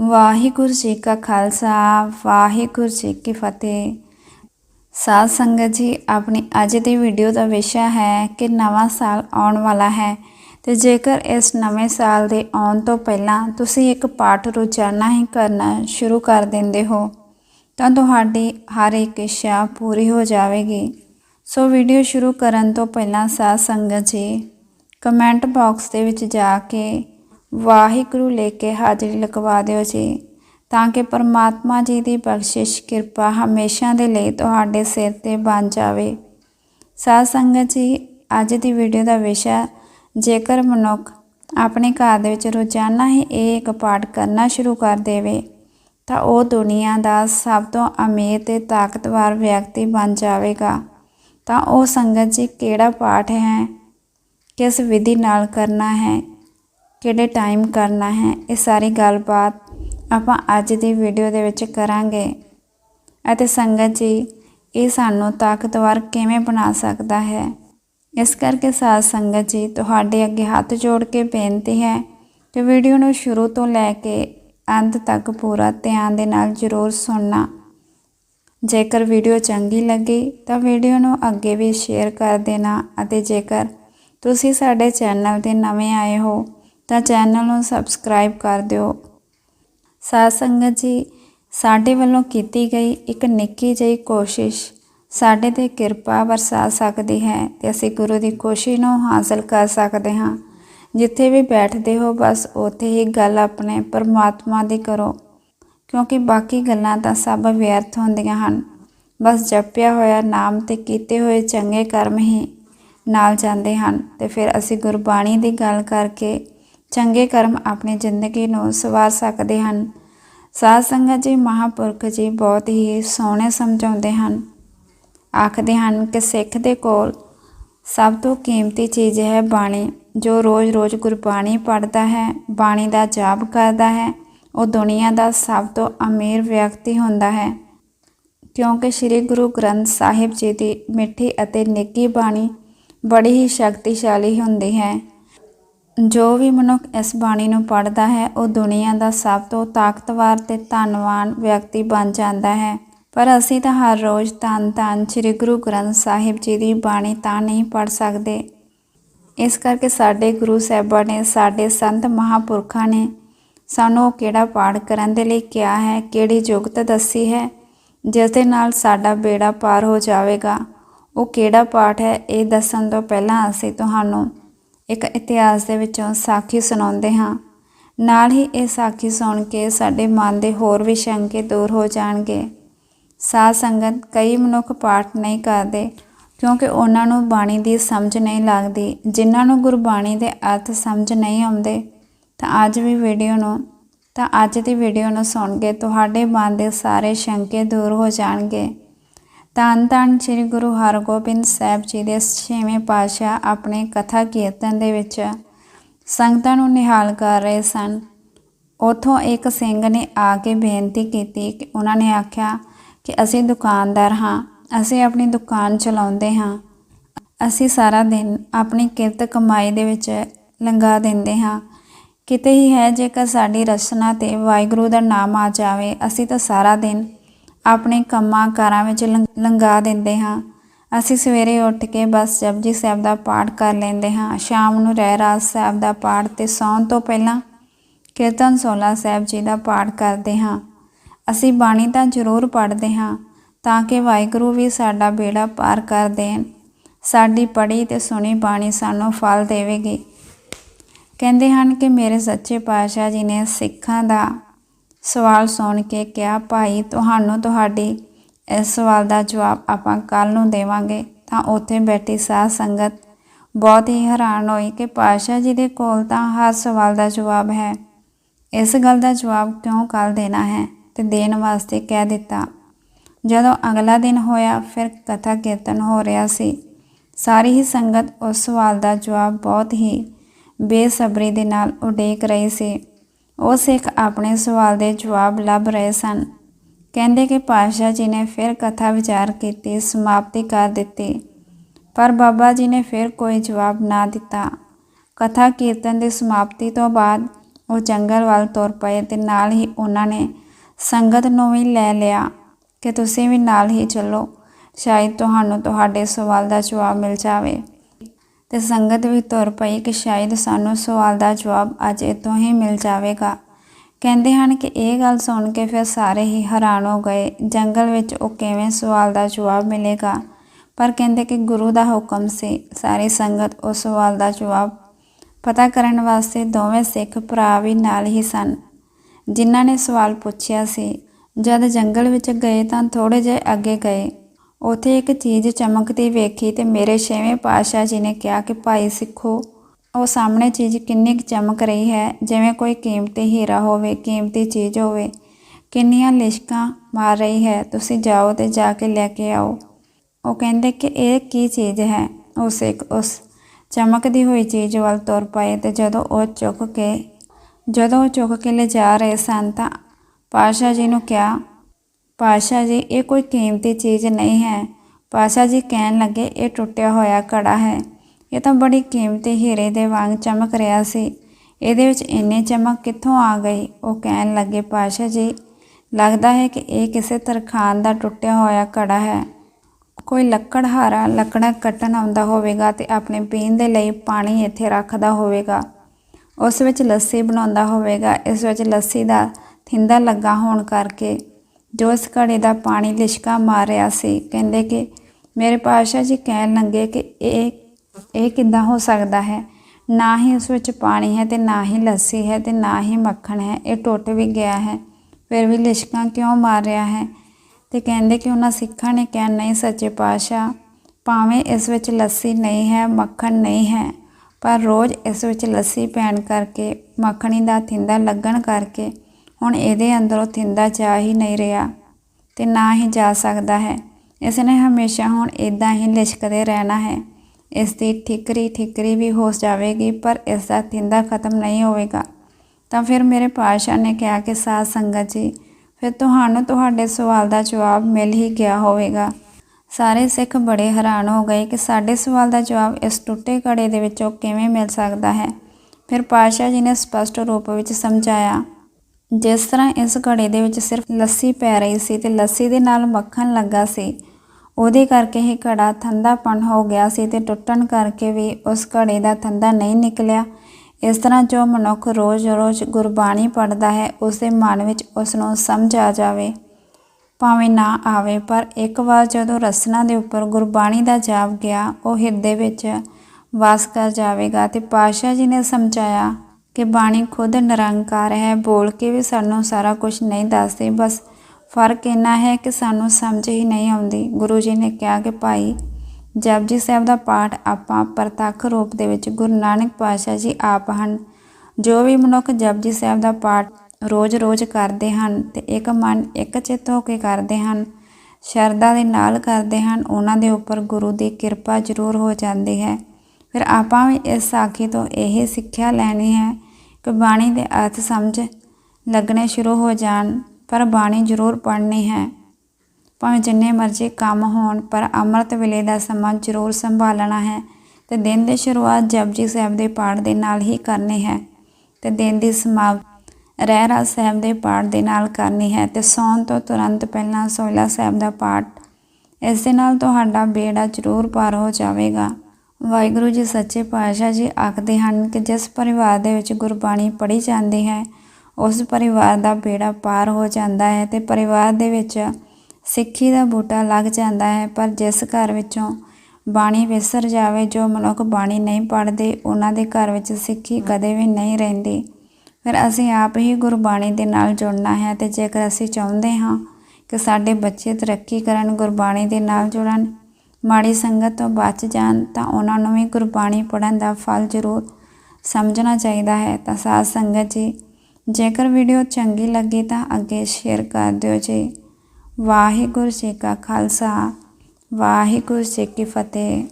ਵਾਹਿਗੁਰੂ ਜੀ ਕਾ ਖਾਲਸਾ, ਵਾਹਿਗੁਰੂ ਜੀ ਕੀ ਫਤਿਹ। ਸਾਧ ਸੰਗਤ ਜੀ, ਆਪਣੀ ਅੱਜ ਦੀ ਵੀਡੀਓ ਦਾ ਵਿਸ਼ਾ ਹੈ ਕਿ ਨਵਾਂ ਸਾਲ ਆਉਣ ਵਾਲਾ ਹੈ ਤੇ ਜੇਕਰ ਇਸ ਨਵੇਂ ਸਾਲ ਦੇ ਆਉਣ ਤੋਂ ਪਹਿਲਾਂ ਤੁਸੀਂ ਇੱਕ ਪਾਠ ਰੋਜ਼ਾਨਾ ਹੀ ਕਰਨਾ ਸ਼ੁਰੂ ਕਰ ਦਿੰਦੇ ਹੋ, ਤਾਂ ਤੁਹਾਡੀ ਹਰ ਇੱਕ ਇੱਛਾ ਪੂਰੀ ਹੋ ਜਾਵੇਗੀ। ਸੋ ਵੀਡੀਓ ਸ਼ੁਰੂ ਕਰਨ ਤੋਂ ਪਹਿਲਾਂ ਸਾਧ ਸੰਗਤ ਜੀ ਕਮੈਂਟ ਬਾਕਸ ਦੇ ਵਿੱਚ ਜਾ ਕੇ ਵਾਹਿਗੁਰੂ ਲੈ ਕੇ ਹਾਜ਼ਰੀ ਲਗਵਾ ਦਿਓ ਜੀ, ਤਾਂ ਕਿ ਪਰਮਾਤਮਾ ਜੀ ਦੀ ਬਖਸ਼ਿਸ਼, ਕਿਰਪਾ ਹਮੇਸ਼ਾ ਦੇ ਲਈ ਤੁਹਾਡੇ ਸਿਰ ਤੇ ਬਣ ਜਾਵੇ। ਸਾਧ ਸੰਗਤ ਜੀ, ਅੱਜ ਦੀ ਵੀਡੀਓ ਦਾ ਵਿਸ਼ਾ ਜੇਕਰ ਮਨੁੱਖ ਆਪਣੇ ਘਰ ਦੇ ਵਿੱਚ ਰੋਜ਼ਾਨਾ ਹੀ ਇਹ ਇੱਕ ਪਾਠ ਕਰਨਾ ਸ਼ੁਰੂ ਕਰ ਦੇਵੇ, ਤਾਂ ਉਹ ਦੁਨੀਆ ਦਾ ਸਭ ਤੋਂ ਅਮੀਰ ਤੇ ਤਾਕਤਵਰ ਵਿਅਕਤੀ ਬਣ ਜਾਵੇਗਾ। ਤਾਂ ਉਹ ਸੰਗਤ ਜੀ, ਕਿਹੜਾ ਪਾਠ ਹੈ? ਕਿਸ ਵਿਧੀ ਨਾਲ ਕਰਨਾ ਹੈ? ਕਿਹੜੇ ਟਾਈਮ ਕਰਨਾ ਹੈ, ਇਹ ਸਾਰੀ ਗੱਲਬਾਤ ਆਪਾਂ ਅੱਜ ਦੀ ਵੀਡੀਓ ਦੇ ਵਿੱਚ ਕਰਾਂਗੇ। ਅਤੇ ਸੰਗਤ ਜੀ, ਇਹ ਸਾਨੂੰ ਤਾਕਤਵਰ ਕਿਵੇਂ ਬਣਾ ਸਕਦਾ ਹੈ? ਇਸ ਕਰਕੇ ਸਾਧ ਸੰਗਤ ਜੀ, ਤੁਹਾਡੇ ਅੱਗੇ ਹੱਥ ਜੋੜ ਕੇ ਬੇਨਤੀ ਹੈ ਕਿ ਵੀਡੀਓ ਨੂੰ ਸ਼ੁਰੂ ਤੋਂ ਲੈ ਕੇ ਅੰਤ ਤੱਕ ਪੂਰਾ ਧਿਆਨ ਦੇ ਨਾਲ ਜ਼ਰੂਰ ਸੁਣਨਾ। ਜੇਕਰ ਵੀਡੀਓ ਚੰਗੀ ਲੱਗੀ, ਤਾਂ ਵੀਡੀਓ ਨੂੰ ਅੱਗੇ ਵੀ ਸ਼ੇਅਰ ਕਰ ਦੇਣਾ ਅਤੇ ਜੇਕਰ ਤੁਸੀਂ ਸਾਡੇ ਚੈਨਲ ਤੇ ਨਵੇਂ ਆਏ ਹੋ ਤਾਂ ਚੈਨਲ ਨੂੰ ਸਬਸਕ੍ਰਾਈਬ ਕਰ ਦਿਓ। ਸਾਧ ਸੰਗਤ ਜੀ, ਸਾਡੇ ਵੱਲੋਂ ਕੀਤੀ ਗਈ ਇੱਕ ਨਿੱਕੀ ਜਿਹੀ ਕੋਸ਼ਿਸ਼ ਸਾਡੇ ਤੇ ਕਿਰਪਾ ਵਰਸਾ ਸਕਦੀ ਹੈ ਤੇ ਅਸੀਂ ਗੁਰੂ ਦੀ ਕੋਸ਼ਿਸ਼ ਨੂੰ ਹਾਸਲ ਕਰ ਸਕਦੇ ਹਾਂ। ਜਿੱਥੇ ਵੀ ਬੈਠਦੇ ਹੋ, ਬਸ ਉੱਥੇ ਹੀ ਗੱਲ ਆਪਣੇ ਪਰਮਾਤਮਾ ਦੀ ਕਰੋ, ਕਿਉਂਕਿ ਬਾਕੀ ਗੱਲਾਂ ਤਾਂ ਸਭ ਵਿਅਰਥ ਹੁੰਦੀਆਂ ਹਨ। ਬਸ ਜਪਿਆ ਹੋਇਆ ਨਾਮ ਤੇ ਕੀਤੇ ਹੋਏ ਚੰਗੇ ਕਰਮ ਹੀ ਨਾਲ ਜਾਂਦੇ ਹਨ ਤੇ ਫਿਰ ਅਸੀਂ ਗੁਰਬਾਣੀ ਦੀ ਗੱਲ ਕਰਕੇ ਚੰਗੇ ਕਰਮ ਆਪਣੀ ਜ਼ਿੰਦਗੀ ਨੂੰ ਸਵਾਰ ਸਕਦੇ ਹਨ। ਸਾਧ ਸੰਗਤ ਜੀ ਮਹਾਪੁਰਖ ਜੀ ਬਹੁਤ ਹੀ ਸੋਹਣੇ ਸਮਝਾਉਂਦੇ ਹਨ। ਆਖਦੇ ਹਨ ਕਿ ਸਿੱਖ ਦੇ ਕੋਲ ਸਭ ਤੋਂ ਕੀਮਤੀ ਚੀਜ਼ ਹੈ ਬਾਣੀ। ਜੋ ਰੋਜ਼-ਰੋਜ਼ ਗੁਰਬਾਣੀ ਪੜ੍ਹਦਾ ਹੈ, ਬਾਣੀ ਦਾ ਜਾਪ ਕਰਦਾ ਹੈ, ਉਹ ਦੁਨੀਆ ਦਾ ਸਭ ਤੋਂ ਅਮੀਰ ਵਿਅਕਤੀ ਹੁੰਦਾ ਹੈ। ਕਿਉਂਕਿ ਸ੍ਰੀ ਗੁਰੂ ਗ੍ਰੰਥ ਸਾਹਿਬ ਜੀ ਦੀ ਮਿੱਠੀ ਅਤੇ ਨਿੱਕੀ ਬਾਣੀ ਬੜੀ ਹੀ ਸ਼ਕਤੀਸ਼ਾਲੀ ਹੁੰਦੀ ਹੈ। ਜੋ ਵੀ ਮਨੁੱਖ ਇਸ ਬਾਣੀ ਨੂੰ ਪੜ੍ਹਦਾ ਹੈ, ਉਹ ਦੁਨੀਆ ਦਾ ਸਭ ਤੋਂ ਤਾਕਤਵਰ ਤੇ ਧਨਵਾਨ ਵਿਅਕਤੀ ਬਣ ਜਾਂਦਾ ਹੈ। ਪਰ ਅਸੀਂ ਤਾਂ ਹਰ ਰੋਜ਼ ਧੰਨ ਧੰਨ ਸ੍ਰੀ ਗੁਰੂ ਗ੍ਰੰਥ ਸਾਹਿਬ ਜੀ ਦੀ ਬਾਣੀ ਤਾਂ ਨਹੀਂ ਪੜ੍ਹ ਸਕਦੇ। ਇਸ ਕਰਕੇ ਸਾਡੇ ਗੁਰੂ ਸਾਹਿਬਾਂ ਨੇ, ਸਾਡੇ ਸੰਤ ਮਹਾਪੁਰਖਾਂ ਨੇ ਸਾਨੂੰ ਉਹ ਕਿਹੜਾ ਪਾਠ ਕਰਨ ਦੇ ਲਈ ਕਿਹਾ ਹੈ, ਕਿਹੜੀ ਯੁਗਤ ਦੱਸੀ ਹੈ, ਜਿਸ ਦੇ ਨਾਲ ਸਾਡਾ ਬੇੜਾ ਪਾਰ ਹੋ ਜਾਵੇਗਾ। ਉਹ ਕਿਹੜਾ ਪਾਠ ਹੈ, ਇਹ ਦੱਸਣ ਤੋਂ ਪਹਿਲਾਂ ਅਸੀਂ ਤੁਹਾਨੂੰ ਇੱਕ ਇਤਿਹਾਸ ਦੇ ਵਿੱਚੋਂ ਸਾਖੀ ਸੁਣਾਉਂਦੇ ਹਾਂ। ਨਾਲ ਹੀ ਇਹ ਸਾਖੀ ਸੁਣ ਕੇ ਸਾਡੇ ਮਨ ਦੇ ਹੋਰ ਵੀ ਸ਼ੰਕੇ ਦੂਰ ਹੋ ਜਾਣਗੇ। ਸਾਧ ਸੰਗਤ ਕਈ ਮਨੁੱਖ ਪਾਠ ਨਹੀਂ ਕਰਦੇ, ਕਿਉਂਕਿ ਉਹਨਾਂ ਨੂੰ ਬਾਣੀ ਦੀ ਸਮਝ ਨਹੀਂ ਲੱਗਦੀ। ਜਿਨ੍ਹਾਂ ਨੂੰ ਗੁਰਬਾਣੀ ਦੇ ਅਰਥ ਸਮਝ ਨਹੀਂ ਆਉਂਦੇ, ਤਾਂ ਅੱਜ ਵੀ ਵੀਡੀਓ ਨੂੰ, ਤਾਂ ਅੱਜ ਦੀ ਵੀਡੀਓ ਨੂੰ ਸੁਣ ਕੇ ਤੁਹਾਡੇ ਮਨ ਦੇ ਸਾਰੇ ਸ਼ੰਕੇ ਦੂਰ ਹੋ ਜਾਣਗੇ। ਧੰਨ ਧੰਨ ਸ੍ਰੀ ਗੁਰੂ ਹਰਗੋਬਿੰਦ ਸਾਹਿਬ ਜੀ ਦੇ ਛੇਵੇਂ ਪਾਤਸ਼ਾਹ ਆਪਣੇ ਕਥਾ ਕੀਰਤਨ ਦੇ ਵਿੱਚ ਸੰਗਤਾਂ ਨੂੰ ਨਿਹਾਲ ਕਰ ਰਹੇ ਸਨ। ਉਥੋਂ ਇੱਕ ਸਿੰਘ ਨੇ ਆ ਕੇ ਬੇਨਤੀ ਕੀਤੀ ਕਿ ਉਹਨਾਂ ਨੇ ਆਖਿਆ ਕਿ ਅਸੀਂ ਦੁਕਾਨਦਾਰ ਹਾਂ, ਅਸੀਂ ਆਪਣੀ ਦੁਕਾਨ ਚਲਾਉਂਦੇ ਹਾਂ। ਅਸੀਂ ਸਾਰਾ ਦਿਨ ਆਪਣੀ ਕਿਰਤ ਕਮਾਈ ਦੇ ਵਿੱਚ ਲੰਗਾ ਦਿੰਦੇ ਹਾਂ। ਕਿਤੇ ਹੀ ਹੈ ਜੇਕਰ ਸਾਡੀ ਰਚਨਾ ਤੇ ਵਾਹਿਗੁਰੂ ਦਾ ਨਾਮ ਆ ਜਾਵੇ, ਅਸੀਂ ਤਾਂ ਸਾਰਾ ਦਿਨ ਆਪਣੇ ਕੰਮਾਂ ਕਾਰਾਂ ਵਿੱਚ ਲੰਗਾ ਦਿੰਦੇ ਹਾਂ। ਅਸੀਂ ਸਵੇਰੇ ਉੱਠ ਕੇ ਬਸ ਜਪਜੀ ਸਾਹਿਬ ਦਾ ਪਾਠ ਕਰ ਲੈਂਦੇ ਹਾਂ। ਸ਼ਾਮ ਨੂੰ ਰਹਿ ਰਾਜ ਸਾਹਿਬ ਦਾ ਪਾਠ ਤੇ ਸੌਣ ਤੋਂ ਪਹਿਲਾਂ ਕੀਰਤਨ ਸੋਲਾ ਸਾਹਿਬ ਜੀ ਦਾ ਪਾਠ ਕਰਦੇ ਹਾਂ। ਅਸੀਂ ਬਾਣੀ ਤਾਂ ਜ਼ਰੂਰ ਪੜ੍ਹਦੇ ਹਾਂ, ਤਾਂ ਕਿ ਵਾਹਿਗੁਰੂ ਵੀ ਸਾਡਾ ਬੇੜਾ ਪਾਰ ਕਰ ਦੇਣ। ਸਾਡੀ ਪੜ੍ਹੀ ਤੇ ਸੁਣੀ ਬਾਣੀ ਸਾਨੂੰ ਫਲ ਦੇਵੇਗੀ। ਕਹਿੰਦੇ ਹਨ ਕਿ ਮੇਰੇ ਸੱਚੇ ਪਾਤਸ਼ਾਹ ਜੀ ਨੇ ਸਿੱਖਾਂ ਦਾ ਸਵਾਲ ਸੁਣ ਕੇ ਕਿਹਾ, ਭਾਈ, ਤੁਹਾਨੂੰ ਤੁਹਾਡੀ ਇਸ ਸਵਾਲ ਦਾ ਜਵਾਬ ਆਪਾਂ ਕੱਲ ਨੂੰ ਦੇਵਾਂਗੇ। ਤਾਂ ਉੱਥੇ ਬੈਠੀ ਸਾਧ ਸੰਗਤ ਬਹੁਤ ਹੀ ਹੈਰਾਨ ਹੋਈ ਕਿ ਪਾਤਸ਼ਾਹ ਜੀ ਦੇ ਕੋਲ ਤਾਂ ਹਰ ਸਵਾਲ ਦਾ ਜਵਾਬ ਹੈ। ਇਸ ਗੱਲ ਦਾ ਜਵਾਬ ਕਿਉਂ ਕੱਲ ਦੇਣਾ ਹੈ ਤੇ ਦੇਣ ਵਾਸਤੇ ਕਹਿ ਦਿੱਤਾ। ਜਦੋਂ ਅਗਲਾ ਦਿਨ ਹੋਇਆ, ਫਿਰ ਕਥਾ ਕੀਰਤਨ ਹੋ ਰਿਹਾ ਸੀ। ਸਾਰੀ ਹੀ ਸੰਗਤ ਉਸ ਸਵਾਲ ਦਾ ਜਵਾਬ ਬਹੁਤ ਹੀ ਬੇਸਬਰੀ ਦੇ ਨਾਲ ਉਡੀਕ ਰਹੀ ਸੀ। ਉਹ ਸਿੱਖ ਆਪਣੇ ਸਵਾਲ ਦੇ ਜਵਾਬ ਲੱਭ ਰਹੇ ਸਨ। ਕਹਿੰਦੇ ਕਿ ਪਾਸ਼ਾ ਜੀ ਨੇ ਫਿਰ ਕਥਾ ਵਿਚਾਰ ਕੀਤੀ, ਸਮਾਪਤੀ ਕਰ ਦਿੱਤੀ। ਪਰ ਬਾਬਾ ਜੀ ਨੇ ਫਿਰ ਕੋਈ ਜਵਾਬ ਨਾ ਦਿੱਤਾ। ਕਥਾ ਕੀਰਤਨ ਦੀ ਸਮਾਪਤੀ ਤੋਂ ਬਾਅਦ ਉਹ ਜੰਗਲ ਵੱਲ ਤੁਰ ਪਏ ਤੇ ਨਾਲ ਹੀ ਉਹਨਾਂ ਨੇ ਸੰਗਤ ਨੂੰ ਵੀ ਲੈ ਲਿਆ ਕਿ ਤੁਸੀਂ ਵੀ ਨਾਲ ਹੀ ਚੱਲੋ, ਸ਼ਾਇਦ ਤੁਹਾਨੂੰ ਤੁਹਾਡੇ ਸਵਾਲ ਦਾ ਜਵਾਬ ਮਿਲ ਜਾਵੇ। ਤੇ ਸੰਗਤ ਵੀ ਤੁਰ ਪਈ ਕਿ ਸ਼ਾਇਦ ਸਾਨੂੰ ਸਵਾਲ ਦਾ ਜਵਾਬ ਅੱਜ ਇੱਥੋਂ ਹੀ ਮਿਲ ਜਾਵੇਗਾ। ਕਹਿੰਦੇ ਹਨ ਕਿ ਇਹ ਗੱਲ ਸੁਣ ਕੇ ਫਿਰ ਸਾਰੇ ਹੀ ਹੈਰਾਨ ਹੋ ਗਏ, ਜੰਗਲ ਵਿੱਚ ਉਹ ਕਿਵੇਂ ਸਵਾਲ ਦਾ ਜਵਾਬ ਮਿਲੇਗਾ। ਪਰ ਕਹਿੰਦੇ ਕਿ ਗੁਰੂ ਦਾ ਹੁਕਮ ਸੀ, ਸਾਰੀ ਸੰਗਤ ਉਸ ਸਵਾਲ ਦਾ ਜਵਾਬ ਪਤਾ ਕਰਨ ਵਾਸਤੇ ਦੋਵੇਂ ਸਿੱਖ ਭਰਾ ਵੀ ਨਾਲ ਹੀ ਸਨ, ਜਿਨ੍ਹਾਂ ਨੇ ਸਵਾਲ ਪੁੱਛਿਆ ਸੀ। ਜਦ ਜੰਗਲ ਵਿੱਚ ਗਏ ਤਾਂ ਥੋੜੇ ਜਿਹੇ ਅੱਗੇ ਗਏ ਉਥੇ ਇੱਕ ਚੀਜ਼ ਚਮਕਦੀ ਵੇਖੀ ਤੇ ਮੇਰੇ ਛੇਵੇਂ ਪਾਤਸ਼ਾਹ ਜੀ ਨੇ ਕਿਹਾ ਕਿ ਭਾਈ ਸਿੱਖੋ, ਉਹ ਸਾਹਮਣੇ ਚੀਜ਼ ਕਿੰਨੀ ਕੁ ਚਮਕ ਰਹੀ ਹੈ, ਜਿਵੇਂ ਕੋਈ ਕੀਮਤੀ ਹੀਰਾ ਹੋਵੇ, ਕੀਮਤੀ ਚੀਜ਼ ਹੋਵੇ। ਕਿੰਨੀਆਂ ਲਿਸ਼ਕਾਂ ਮਾਰ ਰਹੀ ਹੈ, ਤੁਸੀਂ ਜਾਓ ਤੇ ਜਾ ਕੇ ਲੈ ਕੇ ਆਓ। ਉਹ ਕਹਿੰਦੇ ਕਿ ਇਹ ਕੀ ਚੀਜ਼ ਹੈ? ਉਹ ਸਿੱਖ ਉਸ ਚਮਕਦੀ ਹੋਈ ਚੀਜ਼ ਵੱਲ ਤੁਰ ਪਏ ਤੇ ਜਦੋਂ ਉਹ ਚੁੱਕ ਕੇ, ਜਦੋਂ ਉਹ ਚੁੱਕ ਕੇ ਲਿਜਾ ਰਹੇ ਸਨ ਤਾਂ ਪਾਸ਼ਾ ਜੀ ਨੂੰ ਕਿਹਾ ਪਾਸ਼ਾ ਜੀ, ਇਹ ਕੋਈ ਕੀਮਤੀ ਚੀਜ਼ ਨਹੀਂ ਹੈ। ਪਾਸ਼ਾ ਜੀ ਕਹਿਣ ਲੱਗੇ, ਇਹ ਟੁੱਟਿਆ ਹੋਇਆ ਘੜਾ ਹੈ। ਇਹ ਤਾਂ ਬੜੀ ਕੀਮਤੀ ਹੀਰੇ ਦੇ ਵਾਂਗ ਚਮਕ ਰਿਹਾ ਸੀ। ਇਹਦੇ ਵਿੱਚ ਇੰਨੀ ਚਮਕ ਕਿੱਥੋਂ ਆ ਗਈ? ਉਹ ਕਹਿਣ ਲੱਗੇ, ਪਾਸ਼ਾ ਜੀ, ਲੱਗਦਾ ਹੈ ਕਿ ਇਹ ਕਿਸੇ ਤਰਖਾਨ ਦਾ ਟੁੱਟਿਆ ਹੋਇਆ ਘੜਾ ਹੈ। ਕੋਈ ਲੱਕੜਹਾਰਾ ਲੱਕੜਾਂ ਕੱਟਣ ਆਉਂਦਾ ਹੋਵੇਗਾ ਤੇ ਆਪਣੇ ਪੀਣ ਦੇ ਲਈ ਪਾਣੀ ਇੱਥੇ ਰੱਖਦਾ ਹੋਵੇਗਾ। ਉਸ ਵਿੱਚ ਲੱਸੀ ਬਣਾਉਂਦਾ ਹੋਵੇਗਾ। ਇਸ ਵਿੱਚ ਲੱਸੀ ਦਾ ਥਿੰਦਾ ਲੱਗਾ ਹੋਣ ਕਰਕੇ ਜੋ ਇਸ ਘੜੇ ਦਾ ਪਾਣੀ ਲਿਸ਼ਕਾ ਮਾਰ ਰਿਹਾ ਸੀ। ਕਹਿੰਦੇ ਕਿ, ਮੇਰੇ ਪਾਸ਼ਾ ਜੀ ਕਹਿਣ ਲੱਗੇ ਕਿ ਇਹ ਇਹ ਕਿੱਦਾਂ ਹੋ ਸਕਦਾ ਹੈ? ਨਾ ਹੀ ਉਸ ਵਿੱਚ ਪਾਣੀ ਹੈ ਤੇ ਨਾ ਹੀ ਲੱਸੀ ਹੈ ਤੇ ਨਾ ਹੀ ਮੱਖਣ ਹੈ। ਇਹ ਟੁੱਟ ਵੀ ਗਿਆ ਹੈ। ਫਿਰ ਵੀ ਲਿਸ਼ਕਾਂ ਕਿਉਂ ਮਾਰ ਰਿਹਾ ਹੈ? ਤੇ ਕਹਿੰਦੇ ਕਿ ਉਹਨਾਂ ਸਿੱਖਾਂ ਨੇ ਕਿਹਾ, ਨਹੀਂ ਸੱਚੇ ਪਾਤਸ਼ਾਹ, ਭਾਵੇਂ ਇਸ ਵਿੱਚ ਲੱਸੀ ਨਹੀਂ ਹੈ, ਮੱਖਣ ਨਹੀਂ ਹੈ, ਪਰ ਰੋਜ਼ ਇਸ ਵਿੱਚ ਲੱਸੀ ਪੈਣ ਕਰਕੇ, ਮੱਖਣੀ ਦਾ ਥਿੰਦਾ ਲੱਗਣ ਕਰਕੇ ਹੁਣ ਇਹਦੇ ਅੰਦਰੋਂ ਥਿੰਦਾ ਜਾ ਹੀ ਨਹੀਂ ਰਿਹਾ ਤੇ ਨਾ ਹੀ ਜਾ ਸਕਦਾ ਹੈ। ਇਸ ਨੇ ਹਮੇਸ਼ਾ ਹੁਣ ਇਦਾਂ ਹੀ ਲਿਸ਼ਕਦੇ ਰਹਿਣਾ ਹੈ। ਇਸ ਦੀ ਠਿਕਰੀ ਠਿਕਰੀ ਵੀ ਹੋ ਜਾਵੇਗੀ, ਪਰ ਇਸ ਦਾ ਥਿੰਦਾ ਖਤਮ ਨਹੀਂ ਹੋਵੇਗਾ। ਤਾਂ ਫਿਰ ਮੇਰੇ ਪਾਤਸ਼ਾਹ ਨੇ ਕਿਹਾ ਕਿ, ਸਾਧ ਸੰਗਤ ਜੀ, ਫਿਰ ਤੁਹਾਨੂੰ ਤੁਹਾਡੇ ਸਵਾਲ ਦਾ ਜਵਾਬ ਮਿਲ ਹੀ ਗਿਆ ਹੋਵੇਗਾ। ਸਾਰੇ ਸਿੱਖ ਬੜੇ ਹੈਰਾਨ ਹੋ ਗਏ ਕਿ ਸਾਡੇ ਸਵਾਲ ਦਾ ਜਵਾਬ ਇਸ ਟੁੱਟੇ ਘੜੇ ਦੇ ਵਿੱਚੋਂ ਕਿਵੇਂ ਮਿਲ ਸਕਦਾ ਹੈ। ਫਿਰ ਪਾਤਸ਼ਾਹ ਜੀ ਨੇ ਸਪਸ਼ਟ ਰੂਪ ਵਿੱਚ ਸਮਝਾਇਆ ਜਿਸ ਤਰ੍ਹਾਂ ਇਸ ਘੜੇ ਦੇ ਵਿੱਚ ਸਿਰਫ ਲੱਸੀ ਪੈ ਰਹੀ ਸੀ ਤੇ ਲੱਸੀ ਦੇ ਨਾਲ ਮੱਖਣ ਲੱਗਾ ਸੀ, ਉਹਦੇ ਕਰਕੇ ਇਹ ਘੜਾ ਠੰਡਾਪਣ ਹੋ ਗਿਆ ਸੀ ਤੇ ਟੁੱਟਣ ਕਰਕੇ ਵੀ ਉਸ ਘੜੇ ਦਾ ਥੰਦਾ ਨਹੀਂ ਨਿਕਲਿਆ। ਇਸ ਤਰ੍ਹਾਂ ਜੋ ਮਨੁੱਖ ਰੋਜ਼-ਰੋਜ਼ ਗੁਰਬਾਣੀ ਪੜ੍ਹਦਾ ਹੈ ਉਸ ਦੇ ਮਨ ਵਿੱਚ ਉਸ ਨੂੰ ਸਮਝ ਆ ਜਾਵੇ। ਭਾਵੇਂ ਨਾ ਆਵੇ, ਪਰ ਇੱਕ ਵਾਰ ਜਦੋਂ ਰਸਨਾ ਦੇ ਉੱਪਰ ਗੁਰਬਾਣੀ ਦਾ ਜਾਪ ਗਿਆ, ਉਹ ਹਿਰਦੇ ਵਿੱਚ ਵਾਸ ਕਰ ਜਾਵੇਗਾ ਤੇ ਪਾਸ਼ਾ ਜੀ ਨੇ ਸਮਝਾਇਆ ਕਿ ਬਾਣੀ ਖੁਦ ਨਿਰੰਕਾਰ ਹੈ, ਬੋਲ ਕੇ ਵੀ ਸਾਨੂੰ ਸਾਰਾ ਕੁਝ ਨਹੀਂ ਦੱਸਦੇ। ਬਸ ਫ਼ਰਕ ਇੰਨਾ ਹੈ ਕਿ ਸਾਨੂੰ ਸਮਝ ਹੀ ਨਹੀਂ ਆਉਂਦੀ। ਗੁਰੂ ਜੀ ਨੇ ਕਿਹਾ ਕਿ ਭਾਈ ਜਪਜੀ ਸਾਹਿਬ ਦਾ ਪਾਠ ਆਪਾਂ ਪ੍ਰਤੱਖ ਰੂਪ ਦੇ ਵਿੱਚ ਗੁਰੂ ਨਾਨਕ ਪਾਤਸ਼ਾਹ ਜੀ ਆਪ ਹਨ। ਜੋ ਵੀ ਮਨੁੱਖ ਜਪਜੀ ਸਾਹਿਬ ਦਾ ਪਾਠ ਰੋਜ਼-ਰੋਜ਼ ਕਰਦੇ ਹਨ ਤੇ ਇੱਕ ਮਨ ਇੱਕ ਚਿੱਤ ਹੋ ਕੇ ਕਰਦੇ ਹਨ, ਸ਼ਰਧਾ ਦੇ ਨਾਲ ਕਰਦੇ ਹਨ, ਉਹਨਾਂ ਦੇ ਉੱਪਰ ਗੁਰੂ ਦੀ ਕਿਰਪਾ ਜ਼ਰੂਰ ਹੋ ਜਾਂਦੀ ਹੈ। ਫਿਰ ਆਪਾਂ ਵੀ ਇਸ ਸਾਖੀ ਤੋਂ ਇਹ ਸਿੱਖਿਆ ਲੈਣੀ ਹੈ ਕਿ ਬਾਣੀ ਦੇ ਅਰਥ ਸਮਝ ਲੱਗਣੇ ਸ਼ੁਰੂ ਹੋ ਜਾਣ, ਪਰ ਬਾਣੀ ਜ਼ਰੂਰ ਪੜ੍ਹਨੀ ਹੈ। ਭਾਵੇਂ ਜਿੰਨੇ ਮਰਜ਼ੀ ਕੰਮ ਹੋਣ, ਪਰ ਅੰਮ੍ਰਿਤ ਵੇਲੇ ਦਾ ਸਮਾਂ ਜ਼ਰੂਰ ਸੰਭਾਲਣਾ ਹੈ ਤੇ ਦਿਨ ਦੀ ਸ਼ੁਰੂਆਤ ਜਪਜੀ ਸਾਹਿਬ ਦੇ ਪਾਠ ਦੇ ਨਾਲ ਹੀ ਕਰਨੀ ਹੈ ਤੇ ਦਿਨ ਦੀ ਸਮਾਪਤੀ ਰਹਿਰਾ ਸਾਹਿਬ ਦੇ ਪਾਠ ਦੇ ਨਾਲ ਕਰਨੀ ਹੈ ਤੇ ਸੌਣ ਤੋਂ ਤੁਰੰਤ ਪਹਿਲਾਂ ਸੋਇਲਾ ਸਾਹਿਬ ਦਾ ਪਾਠ, ਇਸ ਦੇ ਨਾਲ ਤੁਹਾਡਾ ਬੇੜਾ ਜ਼ਰੂਰ ਪਾਰ ਹੋ ਜਾਵੇਗਾ। ਵਾਹਿਗੁਰੂ ਜੀ ਸੱਚੇ ਪਾਤਸ਼ਾਹ ਜੀ ਆਖਦੇ ਹਨ ਕਿ ਜਿਸ ਪਰਿਵਾਰ ਦੇ ਵਿੱਚ ਗੁਰਬਾਣੀ ਪੜ੍ਹੀ ਜਾਂਦੀ ਹੈ, ਉਸ ਪਰਿਵਾਰ ਦਾ ਬੇੜਾ ਪਾਰ ਹੋ ਜਾਂਦਾ ਹੈ ਤੇ ਪਰਿਵਾਰ ਦੇ ਵਿੱਚ ਸਿੱਖੀ ਦਾ ਬੂਟਾ ਲੱਗ ਜਾਂਦਾ ਹੈ, ਪਰ ਜਿਸ ਘਰ ਵਿੱਚੋਂ ਬਾਣੀ ਵਿਸਰ ਜਾਵੇ, ਜੋ ਮਨੁੱਖ ਬਾਣੀ ਨਹੀਂ ਪੜ੍ਹਦੇ, ਉਹਨਾਂ ਦੇ ਘਰ ਵਿੱਚ ਸਿੱਖੀ ਕਦੇ ਵੀ ਨਹੀਂ ਰਹਿੰਦੀ। ਫਿਰ ਅਸੀਂ ਆਪ ਹੀ ਗੁਰਬਾਣੀ ਦੇ ਨਾਲ ਜੁੜਨਾ ਹੈ ਤੇ ਜੇਕਰ ਅਸੀਂ ਚਾਹੁੰਦੇ ਹਾਂ ਕਿ ਸਾਡੇ ਬੱਚੇ ਤਰੱਕੀ ਕਰਨ, ਗੁਰਬਾਣੀ ਦੇ ਨਾਲ ਜੁੜਨ ਮਾੜੀ ਸੰਗਤ ਤੋਂ ਬਚ ਜਾਣ ਤਾਂ ਉਹਨਾਂ ਨੂੰ ਵੀ ਗੁਰਬਾਣੀ ਪੜ੍ਹਨ ਦਾ ਫਲ ਜ਼ਰੂਰ ਸਮਝਣਾ ਚਾਹੀਦਾ ਹੈ। ਤਾਂ ਸਾਧ ਸੰਗਤ ਜੀ, ਜੇਕਰ ਵੀਡੀਓ ਚੰਗੀ ਲੱਗੀ ਤਾਂ ਅੱਗੇ ਸ਼ੇਅਰ ਕਰ ਦਿਓ ਜੀ। ਵਾਹਿਗੁਰੂ ਜੀ ਕਾ ਖਾਲਸਾ, ਵਾਹਿਗੁਰੂ ਜੀ ਕੀ ਫਤਿਹ।